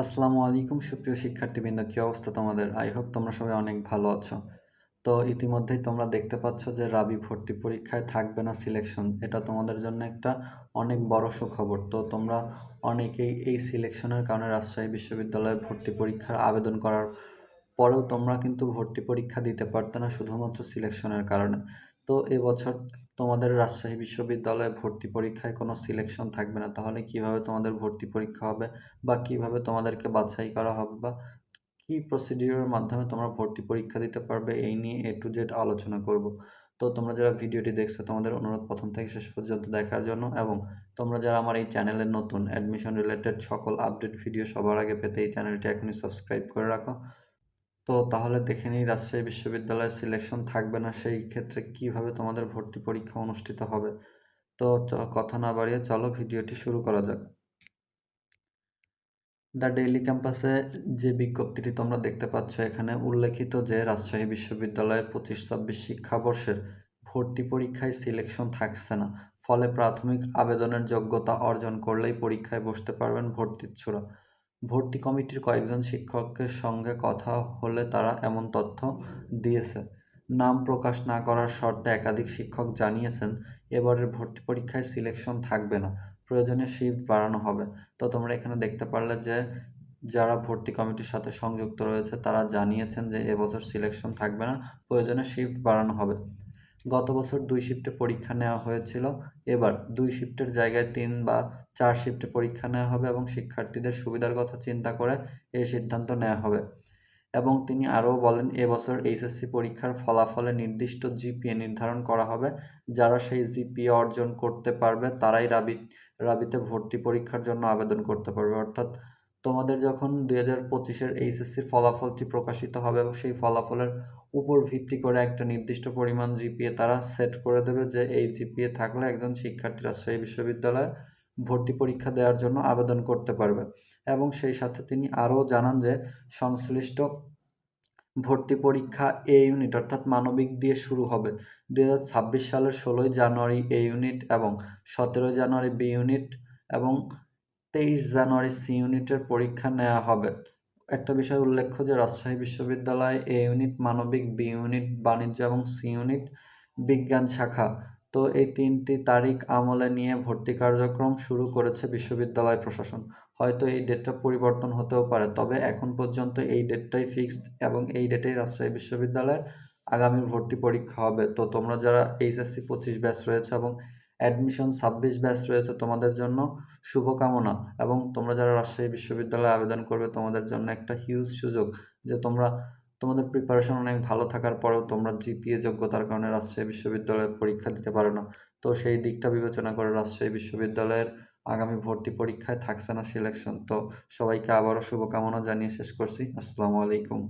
আসসালামু আলাইকুম, সুপ্রিয় শিক্ষার্থীবৃন্দ, কী অবস্থা তোমাদের? আই হোপ তোমরা সবাই অনেক ভালো আছো। তো ইতিমধ্যেই তোমরা দেখতে পাচ্ছ যে রাবি ভর্তি পরীক্ষায় থাকবে না সিলেকশন এটা তোমাদের জন্য একটা অনেক বড় সুখবর। তো তোমরা অনেকেই এই সিলেকশনের কারণে রাজশাহী বিশ্ববিদ্যালয়ে ভর্তি পরীক্ষার আবেদন করার পরেও তোমরা কিন্তু ভর্তি পরীক্ষা দিতে পারতে না শুধুমাত্র সিলেকশনের কারণে। তো এবছর তোমাদের রাজশাহী বিশ্ববিদ্যালয়ে ভর্তি পরীক্ষায় কোনো সিলেকশন থাকবে না, তাহলে কীভাবে তোমাদের ভর্তি পরীক্ষা হবে বা কীভাবে তোমাদেরকে বাছাই করা হবে বা কি প্রসিডিউরের মাধ্যমে তোমরা ভর্তি পরীক্ষা দিতে পারবে এই নিয়ে এ টু জেড আলোচনা করব। তো তোমরা যারা ভিডিওটি দেখছ, তোমাদের অনুরোধ প্রথম থেকে শেষ পর্যন্ত দেখার জন্য এবং তোমরা যারা আমার এই চ্যানেলে নতুন অ্যাডমিশন রিলেটেড সকল আপডেট ভিডিও সবার আগে পেতে এই চ্যানেলটি এখনই সাবস্ক্রাইব করে রাখো। তো তাহলে দেখে নিই রাজশাহী বিশ্ববিদ্যালয়ে সিলেকশন থাকবে না, সেই ক্ষেত্রে কীভাবে তোমাদের ভর্তি পরীক্ষা অনুষ্ঠিত হবে? তো কথা না বাড়িয়ে চলো ভিডিওটি শুরু করা যাক। দ্য ডেইলি ক্যাম্পাসে যে বিজ্ঞপ্তিটি তোমরা দেখতে পাচ্ছ এখানে উল্লেখিত যে রাজশাহী বিশ্ববিদ্যালয়ের পঁচিশ, ছাব্বিশ শিক্ষাবর্ষের ভর্তি পরীক্ষায় সিলেকশন থাকছে না। ফলে প্রাথমিক আবেদনের যোগ্যতা অর্জন করলেই পরীক্ষায় বসতে পারবেন ভর্তিচ্ছুরা ভর্তি কমিটির কয়েকজন শিক্ষকের সঙ্গে কথা হলে তারা এমন তথ্য দিয়েছে। নাম প্রকাশ না করার শর্তে একাধিক শিক্ষক জানিয়েছেন, এবারের ভর্তি পরীক্ষায় সিলেকশন থাকবে না, প্রয়োজনে শিফট বাড়ানো হবে। তো তোমরা এখানে দেখতে পারলে যে, যারা ভর্তি কমিটির সাথে সংযুক্ত রয়েছে, তারা জানিয়েছেন যে, এবছর সিলেকশন থাকবে না, প্রয়োজনে শিফট বাড়ানো হবে। গত বছর দুই শিফটে পরীক্ষা নেওয়া হয়েছিল। এবার দুই শিফটের জায়গায় তিন বা চার শিফটে পরীক্ষা নেওয়া হবে এবং শিক্ষার্থীদের সুবিধার কথা চিন্তা করে এই সিদ্ধান্ত নেওয়া হবে। এবং তিনি আরও বলেন এবছর এইচএসসি পরীক্ষার ফলাফলে নির্দিষ্ট জিপিএ নির্ধারণ করা হবে। যারা সেই জিপিএ অর্জন করতে পারবে, তারাই রাবি, রাবিতে ভর্তি পরীক্ষার জন্য আবেদন করতে পারবে। অর্থাৎ তোমাদের যখন দুই হাজার পঁচিশের এইচএসসির ফলাফলটি প্রকাশিত হবে এবং সেই ফলাফলের উপর ভিত্তি করে একটা নির্দিষ্ট পরিমাণ জিপিএ তারা সেট করে দেবে যে এই জিপিএ থাকলে একজন শিক্ষার্থী রাজশাহী বিশ্ববিদ্যালয়ে ভর্তি পরীক্ষা দেওয়ার জন্য আবেদন করতে পারবে। এবং সেই সাথে তিনি আরও জানান যে সংশ্লিষ্ট ভর্তি পরীক্ষা এ ইউনিট অর্থাৎ মানবিক দিয়ে শুরু হবে। দু হাজার ছাব্বিশ সালের ষোলোই জানুয়ারি এ ইউনিট এবং সতেরোই জানুয়ারি বি ইউনিট এবং তেইশ জানুয়ারি সি ইউনিটের পরীক্ষা নেওয়া হবে। একটা বিষয় উল্লেখ্য যে, রাজশাহী বিশ্ববিদ্যালয় এ ইউনিট মানবিক, বি ইউনিট বাণিজ্য এবং সি ইউনিট বিজ্ঞান শাখা। তো এই তিনটি তারিখ আমলে নিয়ে ভর্তি কার্যক্রম শুরু করেছে বিশ্ববিদ্যালয় প্রশাসন। হয়তো এই ডেটটা পরিবর্তন হতেও পারে, তবে এখন পর্যন্ত এই ডেটটাই ফিক্সড এবং এই ডেটেই রাজশাহী বিশ্ববিদ্যালয়ের আগামী ভর্তি পরীক্ষা হবে। তো তোমরা যারা এইচএসসি পঁচিশ ব্যাচ রয়েছে এবং অ্যাডমিশন ছাব্বিশ ব্যাচ রয়েছে তোমাদের জন্য। শুভকামনা। এবং তোমরা যারা রাজশাহী বিশ্ববিদ্যালয়ে আবেদন করবে, তোমাদের জন্য একটা হিউজ সুযোগ যে তোমরা, তোমাদের প্রিপারেশন অনেক ভালো থাকার পরেও তোমরা জিপিএ যোগ্যতার কারণে রাজশাহী বিশ্ববিদ্যালয়ে পরীক্ষা দিতে পারো না। তো সেই দিকটা বিবেচনা করে রাজশাহী বিশ্ববিদ্যালয়ের আগামী ভর্তি পরীক্ষায় থাকছে না সিলেকশন তো সবাইকে আবারও শুভকামনা জানিয়ে শেষ করছি। আসসালামু আলাইকুম।